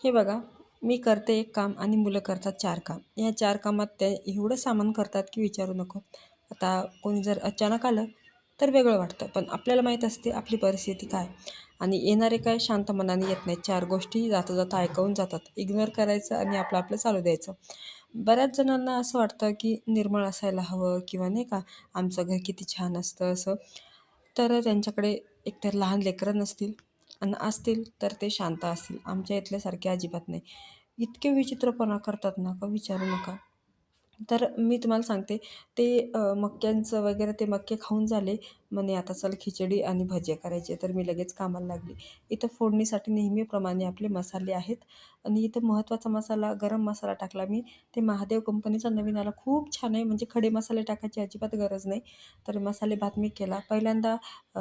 हे बघा मी करते एक काम आणि मुलं करतात चार काम. या चार कामात ते एवढं सामान करतात की विचारू नको. आता कोणी जर अचानक आलं तर वेगळं वाटतं पण आपल्याला माहीत असते आपली परिस्थिती काय. आणि येणारे काय शांत मनाने येत नाही चार गोष्टी जाता जाता ऐकवून जातात. इग्नोर करायचं आणि आपलं आपलं चालू द्यायचं. बऱ्याच जणांना असं वाटतं की निर्मळ असायला हवं किंवा नाही का आमचं घर किती छान असतं असं. तर त्यांच्याकडे एकतर लहान लेकरं नसतील आणि असतील तर ते शांत असतील. आमच्या इथल्यासारखे अजिबात नाही. इतके विचित्रपणा करतात ना का विचारू नका. तर मी तुम्हाला सांगते ते मक्क्यांचं वगैरे ते मक्के खाऊन झाले. म्हणे आता चल खिचडी आणि भजे करायचे तर मी लगेच कामाला लागली. इथं फोडणीसाठी नेहमीप्रमाणे आपले मसाले आहेत. आणि इथं महत्त्वाचा मसाला गरम मसाला टाकला मी. ते महादेव कंपनीचा नवीन आला. खूप छान आहे. म्हणजे खडे मसाले टाकायची अजिबात गरज नाही. तर मसाले भात मी केला. पहिल्यांदा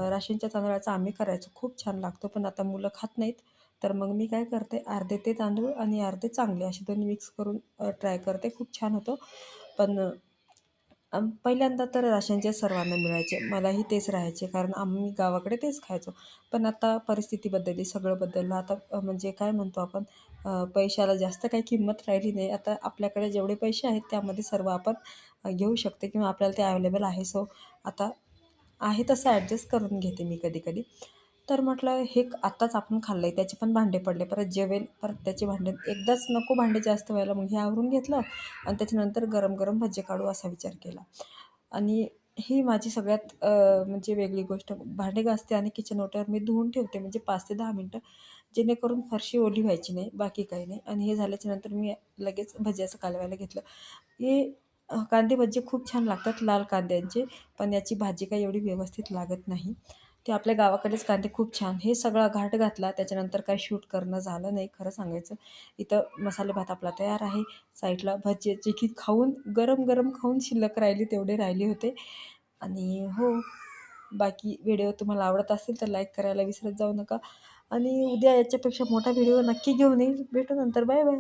राशींच्या तांदळाचा आम्ही करायचो. खूप छान लागतो. पण आता मुलं खात नाहीत. तर मग मी काय करते अर्धे ते तांदूळ आणि अर्धे चांगले असे दोन्ही मिक्स करून ट्राय करते. खूप छान होतो. पण पहिल्यांदा तर राशनचे सर्वांना मिळायचे. मलाही तेच राहायचे. कारण आम्ही गावाकडे तेच खायचो. पण आता परिस्थिती बदलली. सगळं बदललं. आता म्हणजे काय म्हणतो आपण पैशाला जास्त काही किंमत राहिली नाही. आता आपल्याकडे जेवढे पैसे आहेत त्यामध्ये सर्व आपण घेऊ शकते किंवा आपल्याला ते अवेलेबल आहे. सो आता आहे तसं ॲडजस्ट करून घेते मी कधी कधी. तर म्हटलं हे आत्ताच आपण खाल्लं आहे त्याचे पण भांडे पडले परत जेवेल परत त्याचे भांडे एकदाच नको भांडे जास्त व्हायला. मग हे आवरून घेतलं आणि त्याच्यानंतर गरम गरम भजे काढू असा विचार केला. आणि ही माझी सगळ्यात म्हणजे वेगळी गोष्ट भांडे घासते आणि किचन ओट्यावर मी धुवून ठेवते म्हणजे पाच ते दहा मिनटं जेणेकरून फारशी ओली व्हायची नाही बाकी काही नाही. आणि हे झाल्याच्यानंतर मी लगेच भज्याचं कालवायला घेतलं. हे कांदे भज्जे खूप छान लागतात लाल कांद्यांचे पण याची भाजी काही एवढी व्यवस्थित लागत नाही. ते आपल्या गावाकडेच कारण ते खूप छान. हे सगळा घाट घातला त्याच्यानंतर काय शूट करणं झालं नाही खरं सांगायचं. इथं मसाले भात आपला तयार आहे. साईडला भजी की खाऊन गरम गरम खाऊन शिल्लक राहिली तेवढे राहिले होते. आणि हो बाकी व्हिडिओ तुम्हाला आवडत असेल तर लाईक करायला विसरत जाऊ नका. आणि उद्या याच्यापेक्षा मोठा व्हिडिओ नक्की घेऊन येईल. भेटू नंतर. Bye bye.